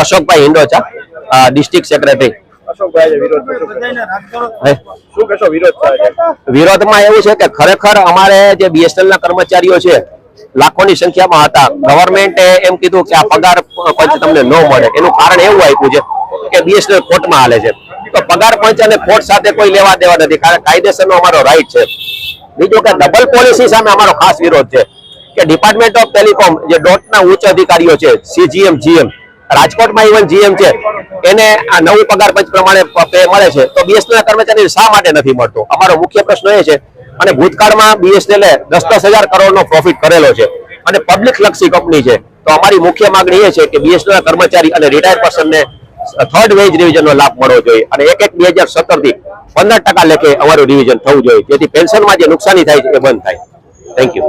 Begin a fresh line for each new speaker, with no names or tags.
અશોકભાઈ હિંડોચા district secretary
અશોકભાઈ આજે વિરોધ કર્યો.
હે?
શું કહેશો વિરોધ થાય છે?
વિરોધમાં એવું છે કે ખરેખર અમારે જે બીએસએનએલ ના કર્મચારીઓ છે લાખોની સંખ્યામાં હતા. ગવર્મેન્ટે એમ કીધું કે આ પગાર પંચ તમને ન મળે. એનું કારણ એવું આપ્યું છે કે બીએસએનએલ કોર્ટમાં હાલે છે. તો પગાર પંચ અને કોર્ટ સાથે કોઈ લેવા દેવા નથી. કારણ કાયદેસરનો અમારો રાઈટ છે. બીજું કે ડબલ પોલિસી સામે અમારો ખાસ વિરોધ છે. કે ડિપાર્ટમેન્ટ ઓફ ટેલિકોમ જે ડોટના ઉચ્ચ અધિકારીઓ છે સીજીએમ જીએમ રાજકોટમાં ઇવન જીએમ છે, એને આ નવું પગાર પંચ પ્રમાણે પે મળે છે, તો બીએસએનએલ કર્મચારી શા માટે નથી મળતો? અમારો મુખ્ય પ્રશ્ન એ છે, અને ભૂતકાળમાં બીએસએનએલ દસ દસ હજાર કરોડનો પ્રોફિટ કરેલો છે, અને પબ્લિક લક્ષી કંપની છે, તો અમારી મુખ્ય માંગણી એ છે કે બીએસએનએલ કર્મચારી અને રિટાયર પર્સનને થર્ડ વેજ રિવિઝનનો લાભ મળવો જોઈએ, અને એક એક બે હજાર સત્તરથી પંદર ટકા લેખે અમારું રિવિઝન થવું જોઈએ, જેથી પેન્શનમાં જે નુકસાની થાય છે એ બંધ થાય. Thank you